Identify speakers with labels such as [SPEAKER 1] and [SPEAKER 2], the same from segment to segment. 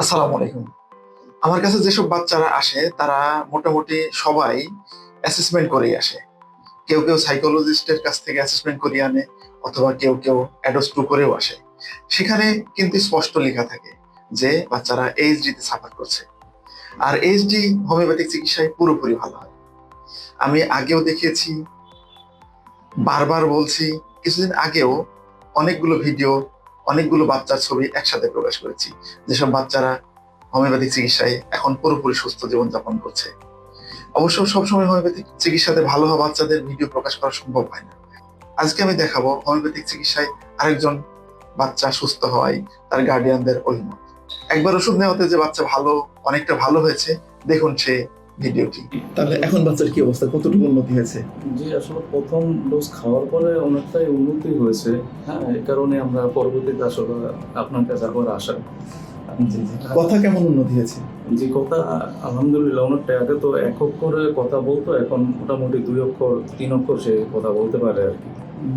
[SPEAKER 1] আসসালামু আলাইকুম। আমার কাছে যেসব বাচ্চারা আসে, তারা মোটামুটি সবাই অ্যাসেসমেন্ট করেই আসে। কেউ কেউ সাইকোলজিস্টের কাছ থেকে অ্যাসেসমেন্ট করিয়ে আনে, অথবা কেউ কেউ অ্যাডোস টু করেও আসে। সেখানে কিন্তু স্পষ্ট লেখা থাকে যে বাচ্চারা এইচডিতে সাফার করছে। আর এইচডি হোমিওপ্যাথিক চিকিৎসায় পুরোপুরি ভালো হয়। আমি আগেও দেখিয়েছি, বারবার বলছি, কিছুদিন আগেও অনেকগুলো ভিডিও অনেকগুলো বাচ্চার ছবি একসাথে প্রকাশ করেছি। যেসব বাচ্চারা হোমিওপ্যাথিক চিকিৎসায় এখন পুরোপুরি সুস্থ জীবনযাপন করছে। অবশ্য সবসময় হোমিওপ্যাথিক চিকিৎসাতে ভালো হওয়া বাচ্চাদের ভিডিও প্রকাশ করা সম্ভব হয় না। আজকে আমি দেখাবো হোমিওপ্যাথিক চিকিৎসায় আরেকজন বাচ্চা সুস্থ হওয়ায় তার গার্ডিয়ানদের অভিমত। একবার ওষুধ নেওয়াতে যে বাচ্চা ভালো, অনেকটা ভালো হয়েছে, দেখুন সে ভিডিওটি। তাহলে এখন বাচ্চার কি অবস্থা? কতটুকু উন্নতি হয়েছে?
[SPEAKER 2] জি আসলে প্রথম ডোজ খাওয়ার পরে অনেকটাই উন্নতি হয়েছে। হ্যাঁ এই কারণে আমরা পরবর্তীতে আসলে আপনার কাছে আবার আসা।
[SPEAKER 1] জি জি। কথা কেমন উন্নতি হয়েছে?
[SPEAKER 2] যে কথা আলহামদুলিল্লাহ অনেকটা আগে তো এক অক্ষরে কথা বলতো এখন মোটামুটি দুই অক্ষর তিন অক্ষর সে কথা বলতে পারে আর কি।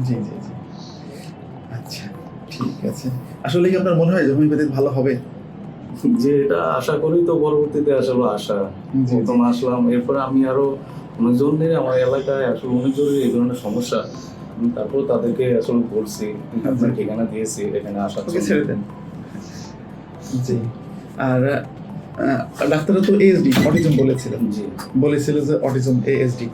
[SPEAKER 1] জি জি জি। আচ্ছা ঠিক আছে। আসলে কি আপনার মনে হয় যে হোমিওপ্যাথি ভালো হবে?
[SPEAKER 2] যে এটা আশা করি তো পরবর্তীতে আসলে আশা। প্রথম আসলাম এরপরে আমি আরও অনেকজনের আমার এলাকায় আসলে অনেকজনের এই ধরনের সমস্যা। তারপর তাদেরকে আসলে বলছি আপনার ঠিকানা দিয়েছি এখানে জন্য।
[SPEAKER 1] ছেড়ে দেন। জি। আর ডাক্তাররা তো এএসডি অটিজম বলেছিলেন।
[SPEAKER 2] জি।
[SPEAKER 1] বলেছিল যে অটিজম এএসডি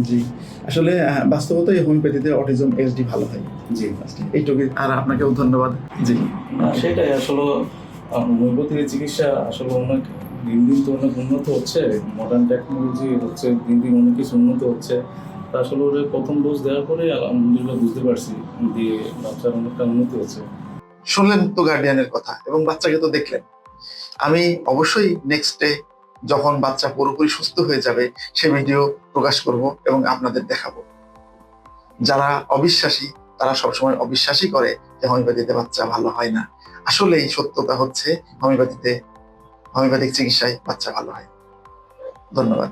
[SPEAKER 1] জি। আসলে আহ, বাস্তবতাই হোমিওপ্যাথিতে অটিজম এএসডি ভালো হয়।
[SPEAKER 2] জি।
[SPEAKER 1] এইটুকুই আর আপনাকেও ধন্যবাদ। জি।
[SPEAKER 2] সেটাই আসলে হোমিওপ্যাথি চিকিৎসা আসলে অনেক দিন দিন তো অনেক উন্নত হচ্ছে মডার্ন টেকনোলজি হচ্ছে দিন দিন অনেক কিছু উন্নত হচ্ছে। তা আসলে ওর প্রথম ডোজ দেওয়ার পরে আলহামদুলিল্লাহ বুঝতে পারছি দিয়ে বাচ্চার অনেকটা উন্নতি হচ্ছে।
[SPEAKER 1] শুনলেন তো গার্ডিয়ানের কথা এবং বাচ্চাকে তো দেখলেন। আমি অবশ্যই নেক্সট ডে যখন বাচ্চা পুরোপুরি সুস্থ হয়ে যাবে, সে ভিডিও প্রকাশ করব এবং আপনাদের দেখাবো। যারা অবিশ্বাসী, তারা সবসময় অবিশ্বাসী করে যে হোমিওপ্যাথিতে বাচ্চা ভালো হয় না। আসলে এই সত্যতা হচ্ছে হোমিওপ্যাথিতে হোমিওপ্যাথিক চিকিৎসায় বাচ্চা ভালো হয়। ধন্যবাদ।